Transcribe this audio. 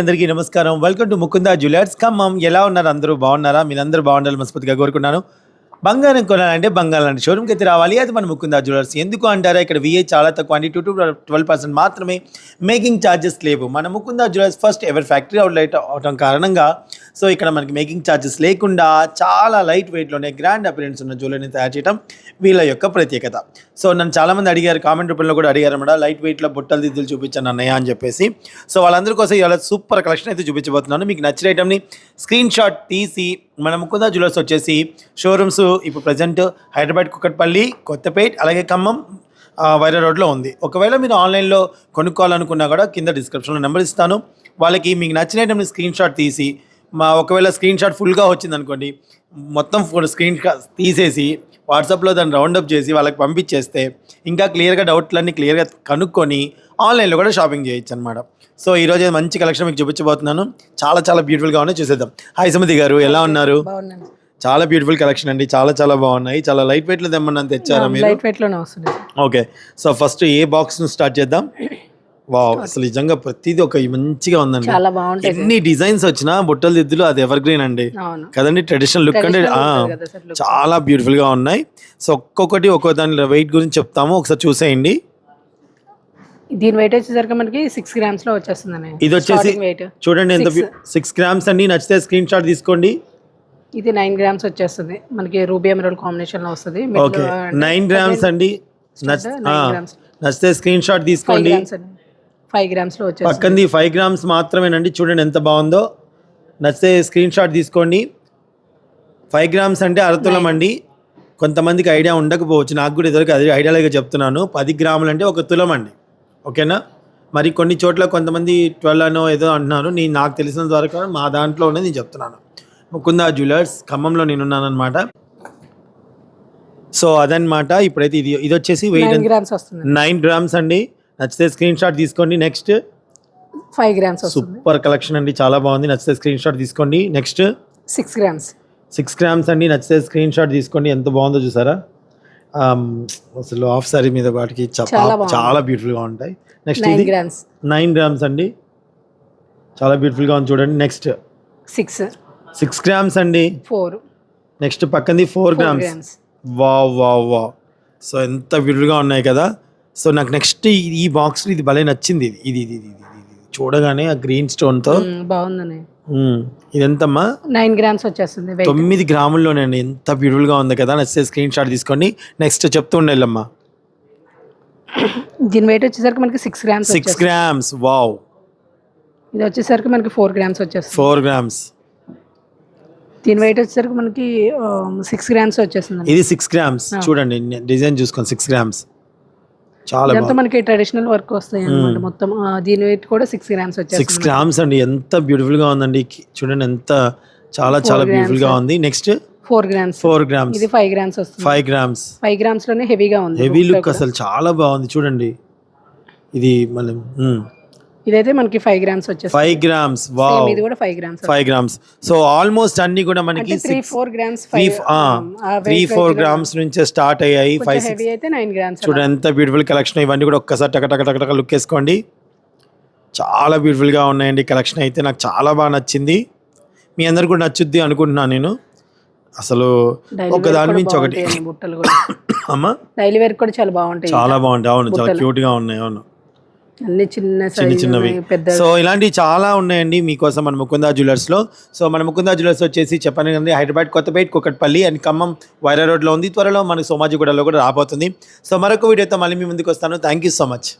అందరికీ నమస్కారం. Welcome to Mukunda jewellers Khammam. ఎలా ఉన్నారు? అందరూ బాగున్నారా? మీరందరూ బాగుండాలి మనస్ఫూర్తిగా కోరుకున్నాను బంగారం కొనాలంటే బంగారం లాంటి షోరూమ్కి అయితే రావాలి. అది మన ముకుందా జ్యువెలర్స్ ఎందుకు అంటారా? ఇక్కడ విఏ చాలా తక్కువ. అండి టూ టు ట్వెల్వ్ పర్సెంట్ మాత్రమే మేకింగ్ ఛార్జెస్ లేవు. మన ముకుందా జ్యువెలర్స్ ఫస్ట్ ఎవరి ఫ్యాక్టరీ అవుట్లెట్ అవడం కారణంగా సో ఇక్కడ మనకి మేకింగ్ ఛార్జెస్ లేకుండా చాలా లైట్ వెయిట్లోనే గ్రాండ్ అపిరెన్స్ ఉన్న జ్యువెలరీని తయారు చేయడం వీళ్ళ యొక్క ప్రత్యేకత. సో నన్ను చాలామంది అడిగారు కామెంట్ రూపంలో కూడా అడిగారు అన్నమాట. లైట్ వెయిట్లో బుట్టలు దిద్దులు చూపించాను అన్నయ్య అని చెప్పేసి. సో వాళ్ళందరి కోసం ఇవాళ సూపర్ కలెక్షన్ అయితే చూపించబోతున్నాను. మీకు నచ్చిన ఐటమ్ని స్క్రీన్ షాట్ తీసి మన ముకుందా జ్యువెలర్స్ వచ్చేసి షోరూమ్స్ ఇప్పుడు ప్రజెంట్ హైదరాబాద్ కుక్కట్పల్లి కొత్తపేట్ అలాగే ఖమ్మం వైరా రోడ్లో ఉంది. ఒకవేళ మీరు ఆన్లైన్లో కొనుక్కోవాలనుకున్నా కూడా కింద డిస్క్రిప్షన్లో నెంబర్ ఇస్తాను. వాళ్ళకి మీకు నచ్చిన ఐటమ్ని స్క్రీన్ షాట్ తీసి మా ఒకవేళ స్క్రీన్ షాట్ ఫుల్గా వచ్చింది అనుకోండి మొత్తం స్క్రీన్ షాట్ తీసేసి వాట్సాప్లో దాన్ని రౌండప్ చేసి వాళ్ళకి పంపించేస్తే ఇంకా క్లియర్గా డౌట్లన్నీ క్లియర్గా కనుక్కొని ఆన్లైన్లో కూడా షాపింగ్ చేయొచ్చు అనమాట సో ఈరోజు మంచి కలెక్షన్ మీకు చూపించబోతున్నాను. చాలా చాలా బ్యూటిఫుల్గా ఉన్నాయి. చూసేద్దాం. హాయ్ సుమతి గారు ఎలా ఉన్నారు? చాలా బ్యూటిఫుల్ కలెక్షన్ అండి. చాలా చాలా బాగున్నాయి. చాలా లైట్ వెయిట్లో తెచ్చారా మీరు? లైట్ వెయిట్లోనే వస్తుంది ఓకే. సో ఫస్ట్ ఏ బాక్స్ను స్టార్ట్ చేద్దాం. వావ్ అసలు నిజంగా ప్రతిదీ ఒక మంచిగా ఉందండి. చాలా బాగుంటాయి. ఎన్ని డిజైన్స్ వచ్చినా బుట్టల దిద్దులు అది ఎవర్ గ్రీన్ అండి. కదండి ట్రెడిషనల్ లుక్ అంటే. చాలా బ్యూటిఫుల్గా ఉన్నాయి. సో ఒక్కొక్కటి ఒక్కో దాని వెయిట్ గురించి చెప్తాము. ఒకసారి చూసేయండి. దీని వెయిట్ వచ్చేసరికి మనకి సిక్స్ గ్రామ్స్లో వచ్చేస్తుంది ఇది వచ్చేసి వెయిట్ చూడండి ఎంత. సిక్స్ గ్రామ్స్ అండి నచ్చితే స్క్రీన్ షాట్ తీసుకోండి. ఇది నైన్ గ్రామ్స్ వచ్చేస్తుంది. మనకి రూబీ ఎమరల్ కాంబినేషన్లో వస్తుంది. నైన్ గ్రామ్స్ అండి. నచ్చితే స్క్రీన్ షాట్ తీసుకోండి. ఫైవ్ గ్రామ్స్లో వచ్చేస్తుంది. పక్కంది ఫైవ్ గ్రామ్స్ మాత్రమేనండి. చూడండి ఎంత బాగుందో. నచ్చితే స్క్రీన్ షాట్ తీసుకోండి. ఫైవ్ గ్రామ్స్ అంటే అరతులం అండి. కొంతమందికి ఐడియా ఉండకపోవచ్చు. నాకు కూడా ఇదివరకు అది ఐడియాలుగా చెప్తున్నాను. పది గ్రాములు అంటే ఒక తులం అండి. ఓకేనా? మరి కొన్ని చోట్ల కొంతమంది ట్వెల్వ్ అనో ఏదో అంటున్నారు. నేను నాకు తెలిసిన ద్వారా మా దాంట్లో ఉన్నది నేను చెప్తున్నాను. ముకుందా జ్యువెలర్స్ ఖమ్మంలో నేను ఉన్నానమాట సో అదనమాట ఇప్పుడైతే ఇది ఇది వచ్చేసి వెయిట్ నైన్ గ్రామ్స్ వస్తుంది. నైన్ గ్రామ్స్ అండి. నచ్చితే స్క్రీన్ షాట్ తీసుకోండి. Next five grams super collection అండి. చాలా బాగుంది. నచ్చితే స్క్రీన్ షాట్ తీసుకోండి. Next six grams six grams అండి. నచ్చితే స్క్రీన్ షాట్ తీసుకోండి. ఎంత బాగుందో చూసారా? అసలు హాఫ్ సారీ మీద వాటికి చాలా బ్యూటిఫుల్గా ఉంటాయి. నెక్స్ట్ నైన్ ఇది గ్రామ్స్ నైన్ గ్రామ్స్ అండి. చాలా బ్యూటిఫుల్గా ఉంది చూడండి. నెక్స్ట్ సిక్స్ సిక్స్ గ్రామ్స్ అండి. Four next పక్కనది four grams wow wow wow so ఎంత బ్యూటిఫుల్గా ఉన్నాయి కదా. సో నాకు నెక్స్ట్ ఈ బాక్స్ ఇది భలే నచ్చింది. ఇది ఇది ఇది ఇది ఇది. ఇది. చూడగానే ఆ గ్రీన్ స్టోన్తో బాగుందని. ఇది ఎంతమ్మా నైన్ గ్రామ్స్ వచ్చేస్తుంది తొమ్మిది గ్రాముల్లోనండి ఎంత బ్యూటిఫుల్గా ఉంది కదా. నచ్చితే స్క్రీన్ షాట్ తీసుకోండి నెక్స్ట్ చెప్తూ ఉండేళ్ళమ్మా దీని వెయిట్ వచ్చేసరికి మనకి six grams six grams wow ఇది వచ్చేసరికి మనకి ఫోర్ గ్రామ్స్ వచ్చేస్తుంది. ఫోర్ గ్రామ్స్ దీని వెయిట్ వచ్చేసరికి మనకి సిక్స్ గ్రామ్స్ వచ్చేస్తుంది ఇది సిక్స్ గ్రామ్స్ చూడండి డిజైన్ చూసుకోండి. సిక్స్ గ్రామ్స్ చాలా ఇదంతా మనకి ట్రెడిషనల్ వర్క్ వస్తాయి అన్నమాట. మొత్తం దీని వెయిట్ కూడా సిక్స్ గ్రామ్స్ సిక్స్ వచ్చేస్తుంది గ్రామ్స్ అండి. ఎంత బ్యూటిఫుల్గా ఉందండి చూడండి ఎంత చాలా చాలా. బ్యూటిఫుల్గా ఉంది. Next four grams four grams ఇది ఫైవ్ గ్రామ్స్ వస్తుంది. ఫైవ్ గ్రామ్స్ ఫైవ్ గ్రామ్స్లోనే హెవీగా ఉంది. Heavy look. అసలు చాలా బాగుంది. చూడండి. ఇది మళ్ళీ ఇదైతే మనకి ఫైవ్ గ్రామ్స్ వచ్చేస్తుంది. ఫైవ్ గ్రామ్స్ వావ్ ఇది కూడా five grams five grams so almost అన్ని కూడా మనకి three four grams three five three four grams నుంచే స్టార్ట్ అయ్యాయి. ఫైవ్ సిక్స్ అయితే నైన్ గ్రామ్స్ చూడండి ఎంత బ్యూటిఫుల్ కలెక్షన్ ఇవన్నీ కూడా ఒక్కసారి టక టక టక టక లుక్ వేసుకోండి. చాలా బ్యూటిఫుల్గా ఉన్నాయండి కలెక్షన్ అయితే. నాకు చాలా బాగా నచ్చింది. మీ అందరు కూడా నచ్చుద్ది అనుకుంటున్నాను నేను. అసలు ఒక దాని నుంచి ఒకటి. అమ్మా. డైలీ వేర్ కూడా చాలా బాగుంటాయి. చాలా బాగుంటాయి. అవును చాలా బుట్టలు. క్యూట్గా ఉన్నాయి. అవును. అన్ని చిన్న చిన్న చిన్నవి. పెద్ద సో ఇలాంటివి చాలా ఉన్నాయండి మీకోసం మన ముకుందా జ్యువెలర్స్లో సో మన ముకుందా జ్యువెలర్స్ వచ్చేసి చెప్పాను కదండి హైదరాబాద్ కొత్తపేట కుకట్పల్లి అండ్ ఖమ్మం వైరా రోడ్లో ఉంది. త్వరలో మనకి సోమాజిగూడలో కూడా రాబోతుంది. సో మరొక వీడియోతో మళ్ళీ మీ ముందుకు వస్తాను. Thank you so much.